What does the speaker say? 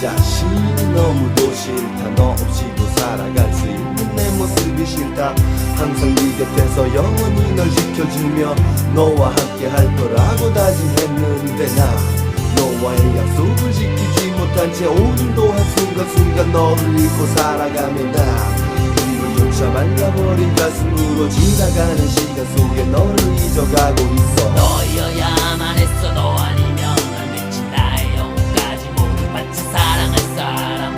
자신 너무도 싫다. 너 없이도 살아갈 수 있는 내 모습이 싫다. 항상 네 곁에서 영원히 널 지켜주며 너와 함께 할 거라고 다짐했는데 나 너와의 약속을 지키지 못한 채 오늘도 한순간순간 너를 잃고 살아가면 나 눈물조차 말라버린 가슴으로 지나가는 시간 속에 너를 잊어가고 있어.